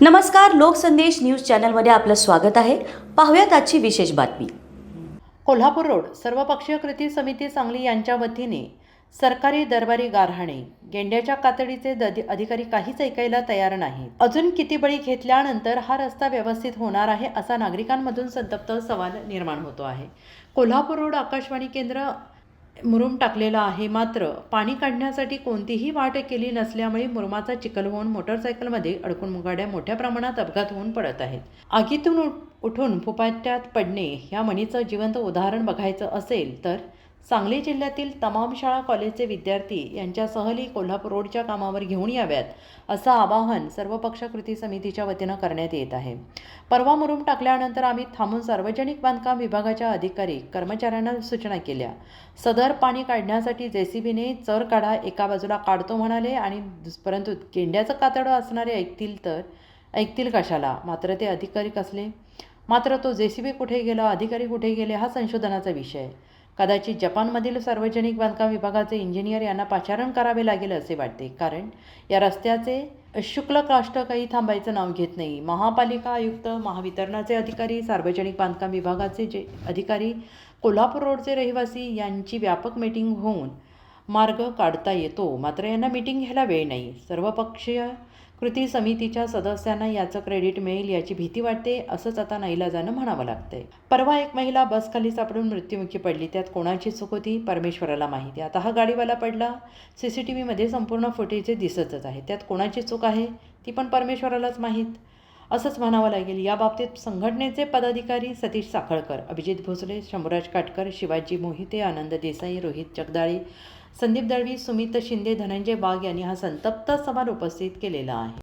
नमस्कार लोकसंदेश न्यूज चॅनलमध्ये आपलं स्वागत आहे. पाहूयात आजची विशेष बातमी. कोल्हापूर रोड सर्वपक्षीय कृती समिती सांगली यांच्या वतीने सरकारी दरबारी गारहाणे गेंड्याच्या कातडीचे दधि- अधिकारी काहीच ऐकायला तयार नाही. अजून किती बळी घेतल्यानंतर हा रस्ता व्यवस्थित होणार आहे असा नागरिकांमधून संतप्त सवाल निर्माण होतो आहे. कोल्हापूर रोड आकाशवाणी केंद्र मुरुम टाकलेला आहे. मात्र पाणी काढण्यासाठी कोणतीही वाट केली नसल्यामुळे मुरुमाचा चिखल होऊन मोटरसायकलमध्ये अडकून गाड्या मोठ्या प्रमाणात अपघात होऊन पडत आहेत. आगीतून उठ- उठून फुपाट्यात पडणे ह्या म्हणीचं जिवंत उदाहरण बघायचं असेल तर सांगली जिल्ह्यातील तमाम शाळा कॉलेजचे विद्यार्थी यांच्या सहली कोल्हापूर रोडच्या कामावर घेऊन याव्यात असं आवाहन सर्वपक्ष कृती समितीच्या वतीनं करण्यात येत आहे. परवा मुरुम टाकल्यानंतर आम्ही थांबून सार्वजनिक बांधकाम विभागाच्या अधिकारी कर्मचाऱ्यांना सूचना केल्या. सदर पाणी काढण्यासाठी जेसीबीने चर काढा एका बाजूला काढतो म्हणाले आणि दुस- परंतु गेंड्याचं कातडं असणारे ऐकतील तर ऐकतील कशाला? मात्र ते अधिकारी कसले? मात्र तो जेसीबी कुठे गेला अधिकारी कुठे गेले हा संशोधनाचा विषय आहे. कदाचित जपानमधील सार्वजनिक बांधकाम विभागाचे इंजिनियर यांना पाचारण करावे लागेल असे वाटते. कारण या रस्त्याचे शुक्ल काष्ट काही थांबायचं नाव घेत नाही. महापालिका आयुक्त महावितरणाचे अधिकारी सार्वजनिक बांधकाम विभागाचे जे अधिकारी कोल्हापूर रोडचे रहिवासी यांची व्यापक मीटिंग होऊन मार्ग काढता येतो. मात्र यांना मीटिंग घ्यायला वेळ नाही. सर्वपक्षीय कृती समितीच्या सदस्यांना याचं क्रेडिट मिळेल याची भीती वाटते असंच आता नाईलाजानं म्हणावं लागतंय. परवा एक महिला बसखाली सापडून मृत्युमुखी पडली. त्यात कोणाची चूक होती परमेश्वराला माहिती. आता हा गाडीवाला पडला. सी सी टी व्हीमध्ये संपूर्ण फुटेज दिसतच आहे. त्यात कोणाची चूक आहे ती पण परमेश्वरालाच माहीत. असंच म्हणावं लागेल. या बाबतीत संघटनेचे पदाधिकारी सतीश साखळकर अभिजित भोसले शंभूराज काटकर शिवाजी मोहिते आनंद देसाई रोहित जगदाळे संदीप दळवी सुमित शिंदे धनंजय वाघ यांनी हा संतप्त समार उपस्थित केलेला आहे.